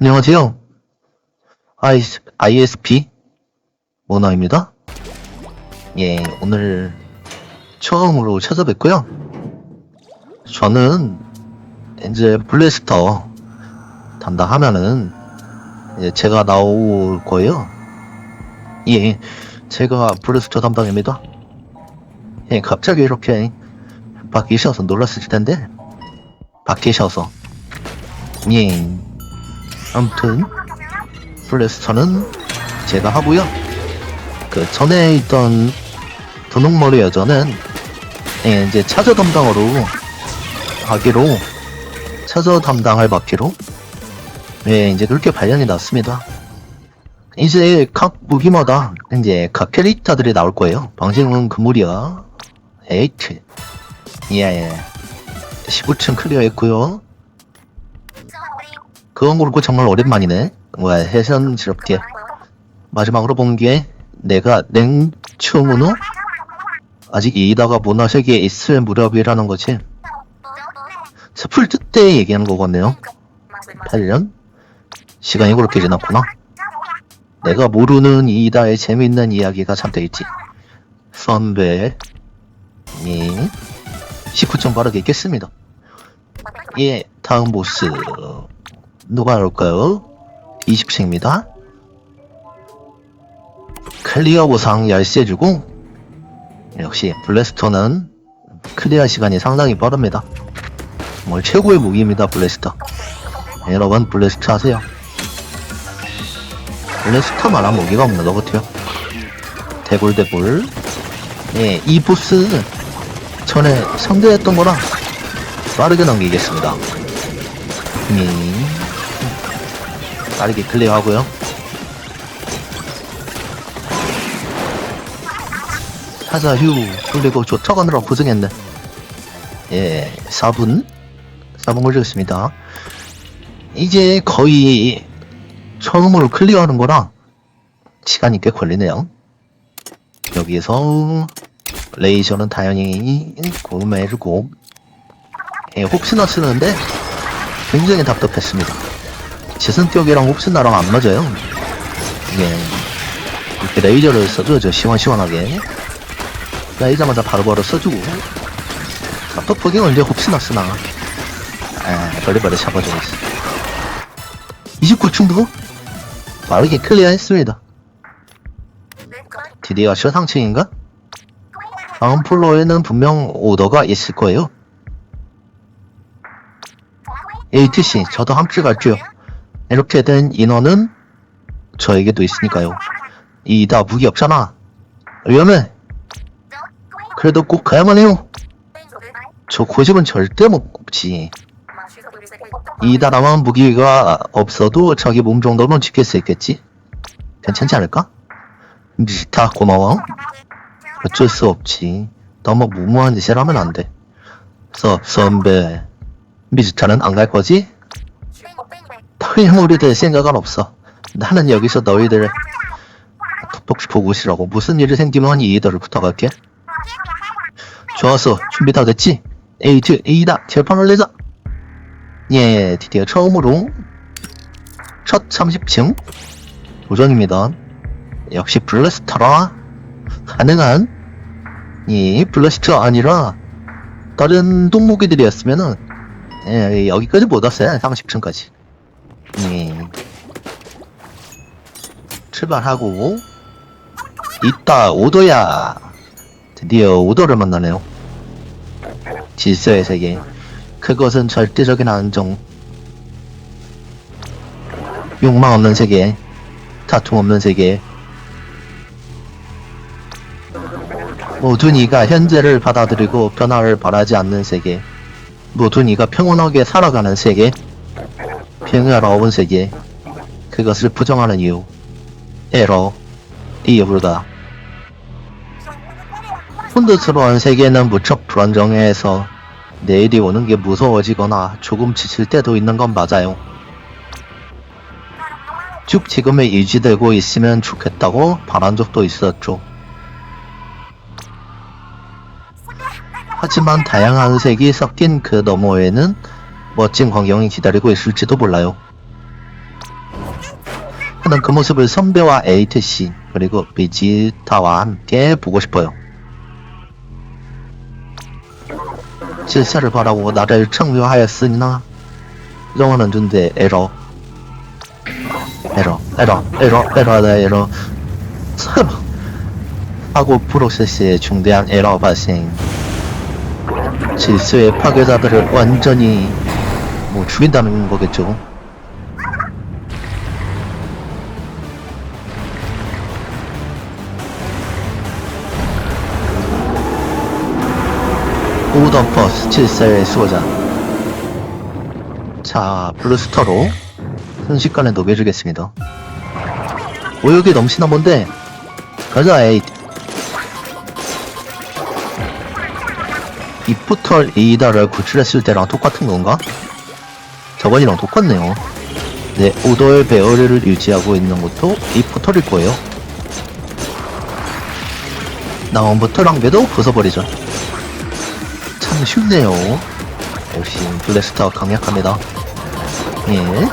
안녕하세요. IS, ISP 모나입니다. 예, 오늘 처음으로 찾아뵙고요. 저는 이제 블래스터 담당하면은 이제 제가 나올 거예요. 예, 제가 블래스터 담당입니다. 예, 갑자기 이렇게 바뀌셔서 놀랐을 텐데 바뀌셔서 예. 아무튼 플래스터는 제가 하고요. 그 전에 있던 도둑머리 여자는 예, 이제 차저 담당으로 하기로 차저 담당을 맡기로 예, 이제 그렇게 발령이 났습니다. 이제 각 무기마다 이제 각 캐릭터들이 나올 거예요. 방식은 그물이야. 에이트. 예, 예. 19층 클리어했고요. 그건 그렇고 정말 오랜만이네. 뭐야, 해선스럽게. 마지막으로 본 게 내가 냉충으로 아직 이다가 문화 세계에 있을 무렵이라는 거지. 스플트 때 얘기하는 거겠네요. 8년? 시간이 그렇게 지났구나. 내가 모르는 이다의 재밌는 이야기가 잠겨 있지. 선배. 예. 19점 빠르게 있겠습니다. 예, 다음 보스. 누가 나올까요? 20층입니다. 클리어 보상 열쇠 주고, 역시 블래스터는 클리어 시간이 상당히 빠릅니다. 정말 최고의 무기입니다, 블래스터. 여러분, 블래스터 하세요. 블래스터만한 무기가 없는 것 같아요. 대굴대굴. 예, 이 보스 전에 상대했던 거랑 빠르게 넘기겠습니다. 음, 빠르게 클리어 하고요. 하자 휴 그리고 쫓아가느라 고생했네. 예, 4분 4분 걸렸습니다. 이제 거의 처음으로 클리어하는 거라 시간이 꽤 걸리네요. 여기에서 레이저는 당연히 구매해주고 예, 혹시나 쓰는데 굉장히 답답했습니다. 제 성격이랑 혹시나랑 안 맞아요. 예, 이렇게 레이저를 써줘야죠. 시원시원하게. 레이저마다 바로바로 써주고 답답하게 언제 혹시나 쓰나 에 벌레벌레 잡아주고 있어. 29층도 빠르게 클리어했습니다. 드디어 최상층인가? 다음 플로어에는 분명 오더가 있을 거예요. ATC, 저도 함께 갈게요. 이렇게 된 인원은 저에게도 있으니까요. 이다 무기 없잖아. 위험해. 그래도 꼭 가야만 해요. 저 고집은 절대 못 굽지. 이다 남은 무기가 없어도 자기 몸 정도는 지킬 수 있겠지? 괜찮지 않을까? 미스타 고마워. 어쩔 수 없지. 너무 무모한 짓을 하면 안 돼. 서, 선배. 미스타는 안 갈 거지? 당연히 우리들 생각은 없어. 나는 여기서 너희들 톡톡 보고 있으라고 무슨 일이 생기면 이이더를 부탁할게. 좋았어. 준비 다 됐지? 에이트, 이다. 철판을 내자. 예, 드디어 처음으로 첫 30층 도전입니다. 역시 블래스터라 가능한 이 블래스터 아니라 다른 동무기들이었으면은 예, 여기까지 못 왔어요. 30층까지. 예. 출발하고 있다 오더야 드디어 오더를 만나네요. 질서의 세계 그것은 절대적인 안정 욕망 없는 세계 다툼 없는 세계 모두 이가 현재를 받아들이고 변화를 바라지 않는 세계 모두 이가 평온하게 살아가는 세계 평화로운 세계 그것을 부정하는 이유 에러 이유로다 혼돈스러운 세계는 무척 불안정해서 내일이 오는 게 무서워지거나 조금 지칠 때도 있는 건 맞아요. 쭉 지금에 유지되고 있으면 좋겠다고 바란 적도 있었죠. 하지만 다양한 색이 섞인 그 너머에는 멋진 광경이 기다리고 있을지도 몰라요. 저는 그 모습을 선배와 에이트 씨 그리고 비지타와 함께 보고 싶어요. 질사를 바라고 나를 청묘하였으나 영원한 존재 에러 에러 에러 에러 에러다 에러 하고 프로세스에 중대한 에러 발생 질서의 파괴자들을 완전히 뭐 죽인다는 거겠죠. 오더퍼스 7세의 수호자. 자 블루스터로 순식간에 녹여주겠습니다. 오역이 넘치나 본데 가자 에이 이 포털 에이다를 구출했을 때랑 똑같은 건가? 저번이랑 똑같네요 네 오더의 배어리를 유지하고 있는 것도 이 포털일 거예요 나원부터 랑배도 부숴버리죠 참 쉽네요. 역시 블래스터 강력합니다. 예.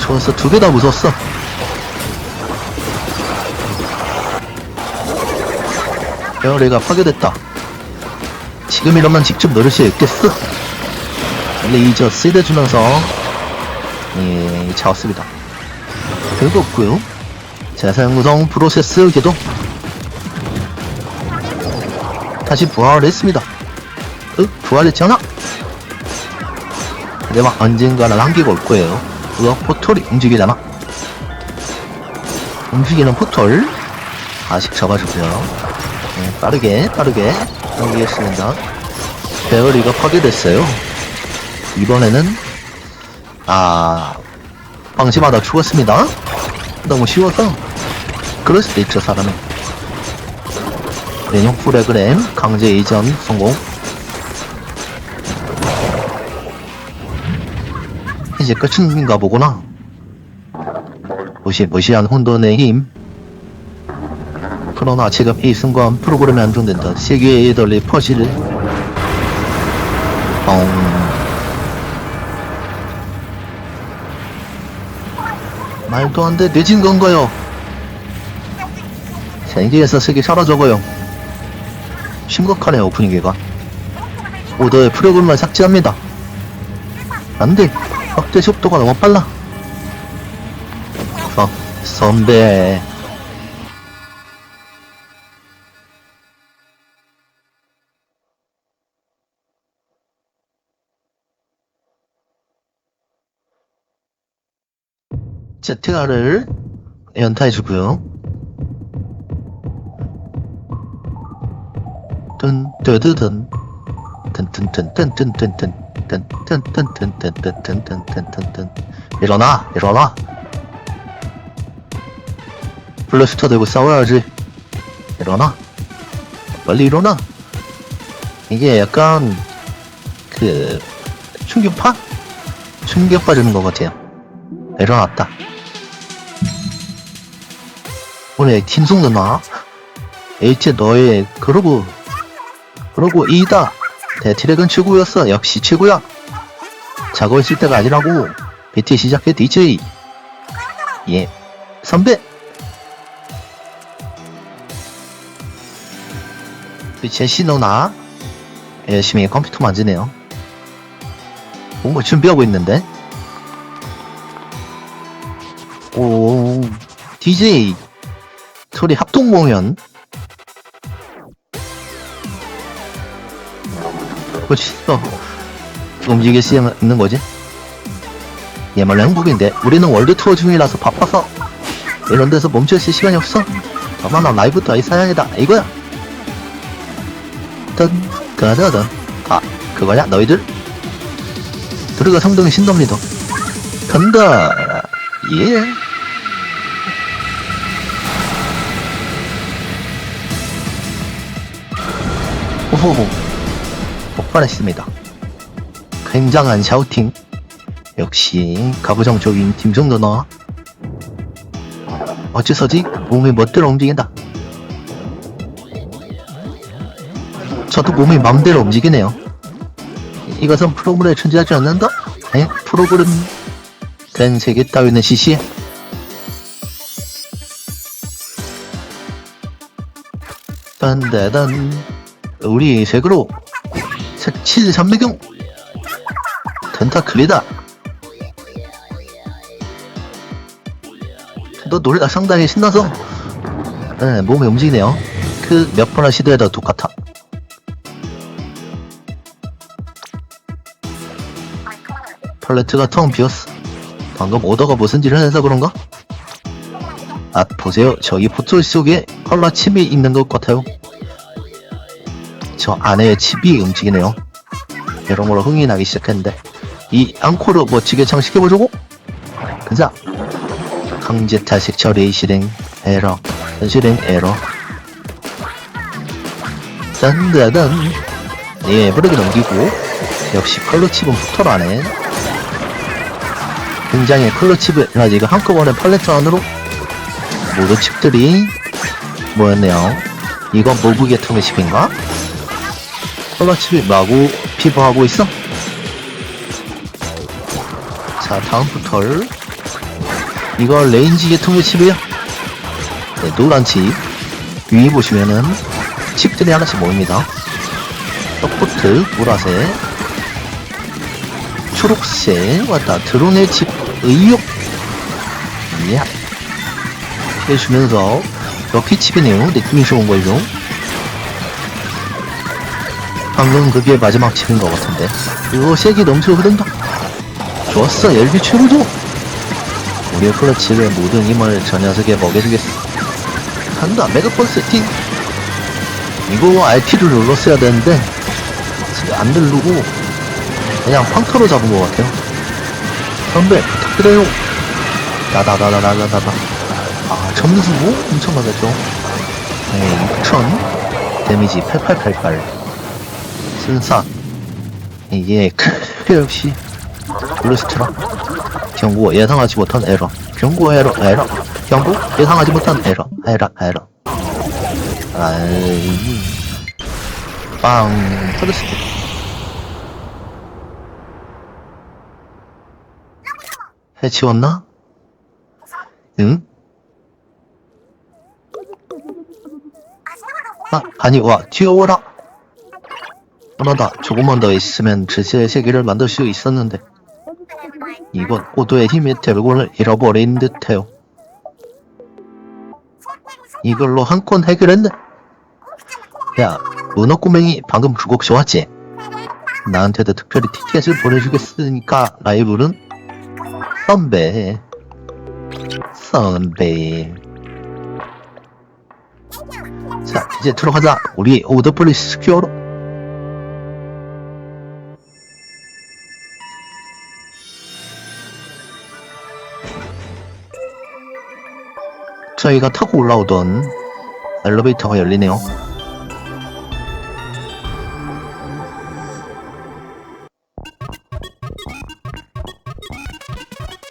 좋았어. 두 개 다 무서웠어. 배어리가 파괴됐다. 지금 이러면 직접 노릴 수 있겠어. 레이저 세대 주면서 예, 잡았습니다. 별거 없고요. 재사용 구성 프로세스 개동 다시 부활을 했습니다. 윽, 부활했잖아? 근데 막 언젠가는 한계가 올 거예요. 그거 포털이 움직이잖아. 움직이는 포털. 아직 잡아주고요. 네, 빠르게, 빠르게 넘기겠습니다. 베어리가 파괴됐어요. 이번에는, 아, 방심하다 죽었습니다. 너무 쉬워서. 그럴 수도 있죠, 사람은. 메뉴 프로그램 강제 이전 성공 이제 끝인가 보구나 무시 무시한 혼돈의 힘 그러나 지금 이 순간 프로그램이 안정된다. 세계의 이들리 퍼시를 뻥. 말도 안 돼. 늦은 건가요? 세계에서 색이 사라져가요. 심각하네요 분위기가. 오더의 프로그램을 삭제합니다. 안 돼. 확대 속도가 너무 빨라. 어, 선배 ZR을 연타해주고요 뜬뜨드든 뜬뜬뜬뜬뜬뜬뜬뜬뜬뜬뜬뜬뜬뜬뜬뜬뜬 일어나 일어나 블러스터 들고 싸워야지 일어나 빨리 일어나 이게 약간 그 충격파? 충격 받는 것 같아요 일어났다 오늘 팀송 누나 H 너의 그러고 그러고 이다. 대트랙은 최고였어. 역시 최고야. 있을 때가 아니라고 배티 시작해 DJ. 예 선배. 그 제시 너나 열심히 컴퓨터 만지네요. 뭔가 준비하고 있는데? 오. DJ 소리 합동 공연. 벌써 움직일 수 있는 거지? 얘말로 행복인데. 우리는 월드 투어 중이라서 바빠서 이런 데서 멈춰 있을 시간이 없어. 다만 난 라이브 따위 사양이다. 이거야. 던 가다던 아 그거야 너희들? 들어가 성동이 신동리도. 간다. 예 호호 폭발했습니다. 굉장한 샤우팅. 역시 가부장 쪽인 팀정도 너. 어째서지 몸이 멋대로 움직인다. 저도 몸이 마음대로 움직이네요. 이것은 프로그램에 존재하지 않는다? 에? 프로그램 된 세계 따위는 시시해. 딴따단 우리 색으로 색칠 삼매경 텐타클이다. 너 노래가 상당히 신나서 네, 몸이 움직이네요. 그 몇 번을 시도해도 똑같아. 팔레트가 텅 비었어. 방금 오더가 무슨 짓을 해서 그런가? 아, 보세요. 저기 포토 속에 컬러 칩이 있는 것 같아요. 저 안에 칩이 움직이네요. 여러모로 흥이 나기 시작했는데 이 앙코르 멋지게 장식해보자고? 그자. 강제 탈색 처리 실행 에러. 실행 에러. 짠다단 예 브레이크 넘기고. 역시 컬러 칩은 붙어라네. 굉장히 컬러 칩을 아직 이거 한꺼번에 팔레트 안으로? 모든 칩들이 뭐였네요. 이건 모브게 통의 칩인가? 컬러 칩이 마구 피부하고 있어? 자 다음부터 이거 레인지 계통의 칩이에요? 네, 노란 칩. 위에 보시면은 칩들이 하나씩 모입니다. 서포트 보라색 초록색 왔다. 드론의 칩 의욕. 예. 해주면서 럭키 칩이네요. 느낌이 좋은 걸로 방금 그게 마지막 칩인 것 같은데. 이거 색이 넘쳐 흐른다. 좋았어 열기 최고죠? 우리의 클러치를 모든 힘을 저 녀석에 먹여주겠어. 간다 메가폰 세팅 이거 RT를 눌렀어야 되는데 지금 안 누르고 그냥 황터로 잡은 것 같아요. 선배 부탁드려요. 나다다다다다다 아 점수 엄청 나겠죠? 네 6천. 데미지 8888 순삭. 이게 역시 블루스트라. 경고 예상하지 못한 에러. 경고 에러 에러? 경고 예상하지 못한 에러. 에러 에러. 아이. 빵. 터졌을 때 해치웠나? 응? 아, 아니 와 튀어오라 하나다 조금만 더 있으면 질서의 세계를 만들 수 있었는데 이건 오도의 힘의 대부분을 잃어버린 듯해요. 이걸로 한 건 해결했네. 야, 문어꼬맹이 방금 그곡 좋았지? 나한테도 특별히 티켓을 보내주겠으니까 라이브는 선배, 선배. 자, 이제 들어가자. 우리 오더플리스 스퀘어로. 저희가 타고 올라오던 엘리베이터가 열리네요.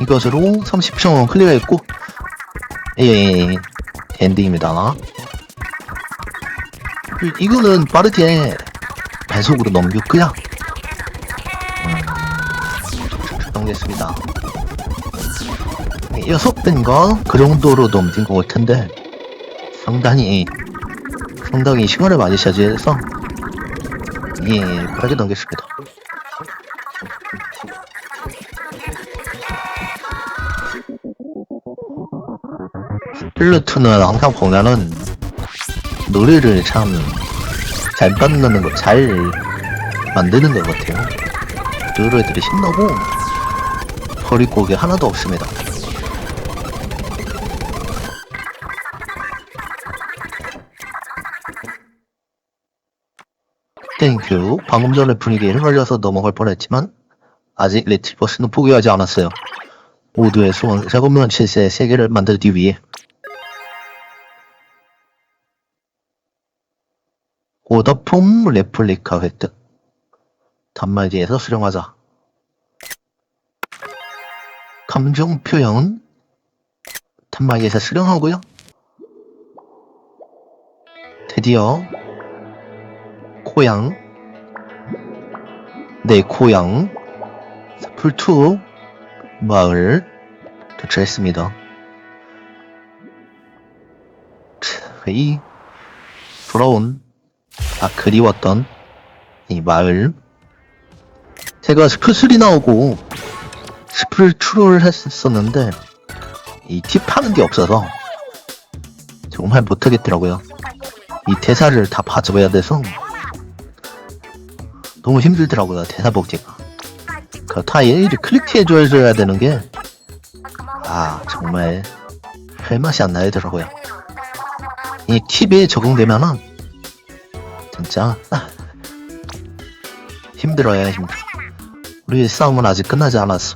이것으로 30초 클리어했고, 예, 예, 예. 엔딩입니다. 이- 이거는 빠르게 배속으로 넘겼고요. 음, 정됐습니다. 여섯 배인가 그 정도로 넘긴 것 같은데 상당히 상당히 시간을 많이 차지해서 예 빠르게 넘겼습니다. 필루트는 항상 보면은 노래를 참 잘 만드는 거, 잘 만드는 것 같아요. 노래들이 신나고 버릴 곡이 하나도 없습니다. 땡큐. 방금 전에 분위기에 휘말려서 넘어갈 뻔했지만 아직 레트리버스는 포기하지 않았어요. 모두의 소원, 자금면 실세의 세계를 만들기 위해 오더폼 레플리카 획득 단말기에서 수령하자 감정 표현은 단말기에서 수령하고요 드디어 고향 내 고향 풀투 마을 도착했습니다. 차, 이 돌아온 아 그리웠던 이 마을 제가 스프슬이 나오고 스프를 추로를 했었는데 이팁 하는 게 없어서 정말 못하겠더라고요. 이 대사를 다 봐줘야 돼서 너무 힘들더라고요 대사 보기가. 그다 일일이 클릭해줘야 되는 게 아 정말 할 맛이 안 나더라고요. 이 팁에 적응되면은 진짜 아, 힘들어요 힘들어. 우리 싸움은 아직 끝나지 않았어.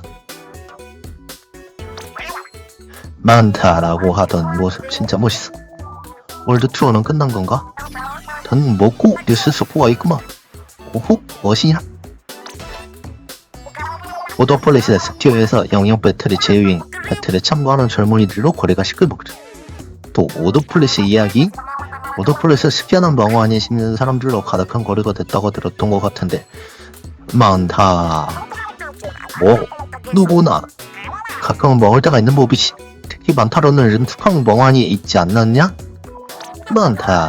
많다라고 하던 모습 진짜 멋있어. 월드 투어는 끝난 건가? 전 먹고 뉴스 속보가 있구만. 오호, 멋이냐? 오더폴리스 스튜어에서 영역 배틀의 제유인 배틀에 참가하는 젊은이들로 거래가 시끌벅적. 또 오더폴리스 이야기? 오더폴리스 스키하는 멍하니 씹는 사람들로 가득한 거래가 됐다고 들었던 것 같은데 많다. 뭐 누구나 가끔은 먹을 때가 있는 법이지. 특히 많다로는 툭한 멍하니 있지 않느냐? 많다.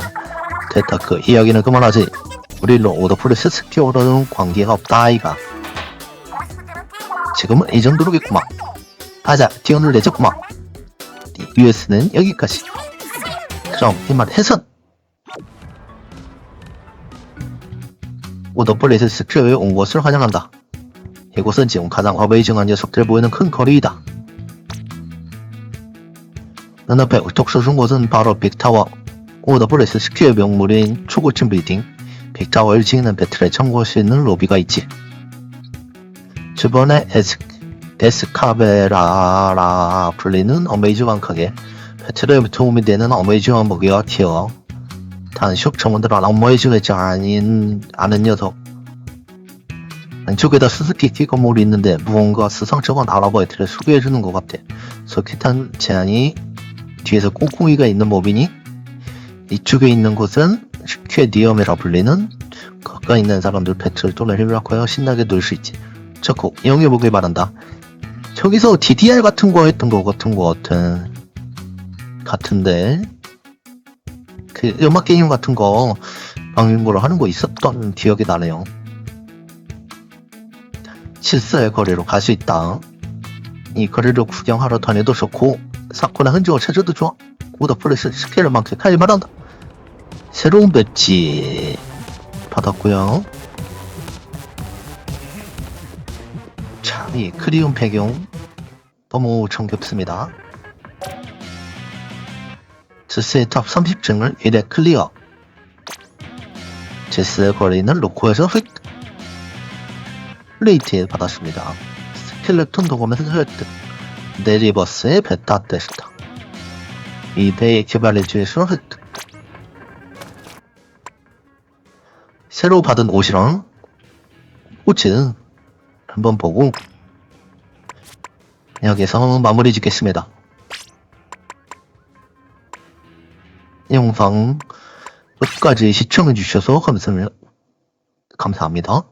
됐다 그 이야기는 그만하지. 우리로 오더폴리스 스키어로는 관계가 없다 아이가. 지금은 이 정도로겠구만. 가자, 티온을 내줬구만. US는 여기까지. 그럼 이말 해선. 오더폴리스 스키어에 온 것을 환영한다. 이곳은 지금 가장 어베이징한 녀석들 보이는 큰 거리이다. 눈앞에 울쩍 솟은 곳은 바로 빅타워. 오더블레스 스퀘어 명물인 초고층 빌딩. 빅타워를 지키는 배틀에 참고할 수 있는 로비가 있지. 주변에 에스, 에스카베라라 불리는 어메이징한 가게. 배틀에 도움이 되는 어메이징한 무기와 티어. 단식 전문들은 어메이징하지 아닌, 않은 녀석. 안쪽에다 스스키키 건물이 있는데 무언가 수상쩍은 아랍어이트를 소개해주는 것 같아. 소키탄 제안이 뒤에서 꽁꽁이가 있는 법이니 이쪽에 있는 곳은 슈케디엄이라 불리는 가까이 있는 사람들 배틀을 또 내리라고요 신나게 놀 수 있지. 좋고 이용해보길 바란다. 저기서 DDR 같은 거 했던 거 같은 거 같은 같은데 그 음악 게임 같은 거 방송으로 하는 거 있었던 기억이 나네요. 실사의 거리로 갈 수 있다. 이 거리를 구경하러 다녀도 좋고 사코나 흔적을 찾아도 좋아. 오더 플레스 스케일을 만끽하길 바란다. 새로운 배지 받았고요. 참, 이 크리움 배경 너무 정겹습니다. 제스의 탑 30층을 1회 클리어. 제스의 거리는 로코에서 휙 레이트 받았습니다. 스켈레톤 도검에서 획득. 네리버스의 베타 테스터. 이대의 개발해주에서 획득. 새로 받은 옷이랑 옷은 한번 보고 여기서 마무리 짓겠습니다. 영상 끝까지 시청해주셔서. 감사합니다.